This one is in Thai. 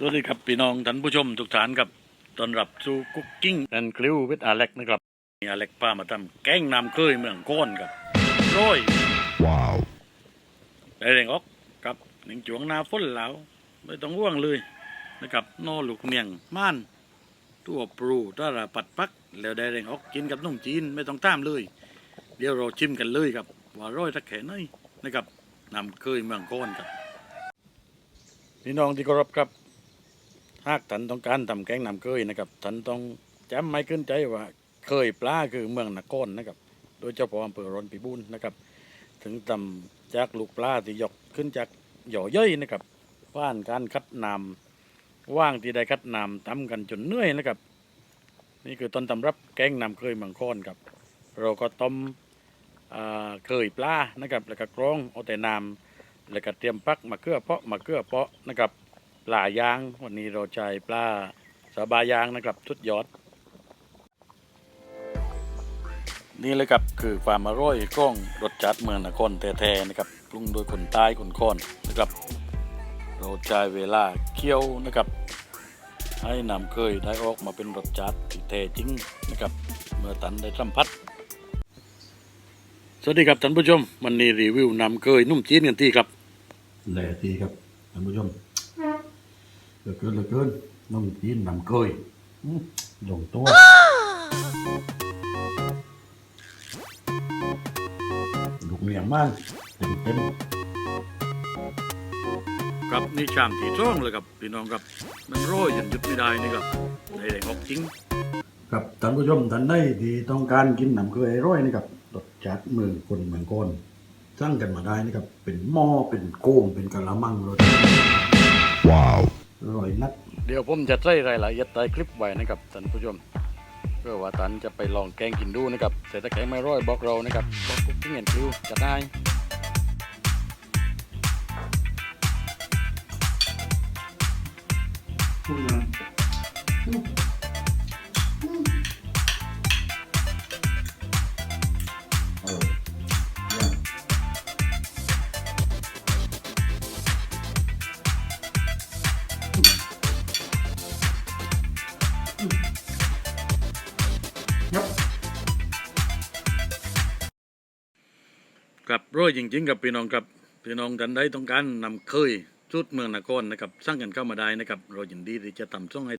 สวัสดีครับพี่น้องท่านผู้ชมทุกท่านครับต้อนรับสู่คุกกิ้งแอนคลิววิทอาเล็กนะครับมีอาเล็กพามาทำแกงน้ำเคยเมืองโก้นครับร้อย Wow. ได้แรงออกครับหนึ่งจวงหนาฝนแล้วไม่ต้องห่วงเลยนะครับโนลูกเมียงม่านตัวปรูถ้าเราปัดปัก แล้วได้แรงออกกินกับนุ่มจีนไม่ต้องตามเลย เดี๋ยวเราชิมกันเลยครับ ว่าร้อยทักแค่ไหนนะครับน้ำเคยเมืองโก้นครับพี่น้องที่เคารพครับ หากท่านต้องการทำแกงน้ำเคยนะครับท่านต้องจำไม่ขึ้นใจว่าเคยปลาคือเมืองนครนะครับ โดยเฉพาะอำเภอรอนพิบูลนะครับ ถึงทำจากลูกปลาที่ยกขึ้นจากหย่อย่อยนะครับว่านการคัดน้ำว่างที่ได้คัดน้ำทำกันจนเหนื่อยนะครับ นี่คือต้นตำรับแกงน้ำเคยเมืองโคนครับ เราก็ต้มอ่าเคยปลานะครับ แล้วก็กรองเอาแต่น้ำแล้วก็เตรียมปักมะเขือเปาะมะเขือเปาะนะครับ ปลายาง วันนี้เราใช้ปลาสาบายางนะครับชุดยอด นี่เลยครับคือความอร่อยของรสจัดเมืองนครแท้ๆนะครับปรุงโดยคนใต้คนคอนนะครับ เราใช้เวลาเคี่ยวนะครับ ให้น้ำเคยได้ออกมาเป็นรสจัดที่แท้จริงนะครับ เมื่อตันได้สัมผัสสวัสดีครับท่านผู้ชม วันนี้รีวิวน้ำเคยนุ่มจีนกันที่ครับแหล่ทีครับท่านผู้ชม ลือเกินเหลือเกินน้องจีนนำเคยอื้อลงตัวลูกเมียงมันเต็มเต็มครับนี่ชามที่ช่องเลยครับพี่น้องครับ มันร้อยจนหยุดไม่ได้นี่ครับได้แรงออกจริงครับท่านผู้ชมท่านใดที่ต้องการกินน้ำเคยอร่อยนะครับรสจัดเมืองคนเมืองโกนสั่งกันมาได้นะครับ เป็นหม้อเป็นโก้งเป็นกะละมังรสว้าว อร่อยนักเดี๋ยวผมจะใส่รายละเอียดใต้คลิปไว้นะครับท่านผู้ชม เพื่อว่าท่านจะไปลองแกงกินดูนะครับแต่ถ้าแกงไม่ร้อยบอกเรานะครับบอกคุกกิ้งแอนด์คิวจะได้พูดยัง กับร้อยจริงๆกับพี่น้องกับพี่น้องท่านใดต้องการนำเคยชุดเมืองนครนะครับสร้างกันเข้ามาได้นะครับ เรายินดีที่จะทำส่งให้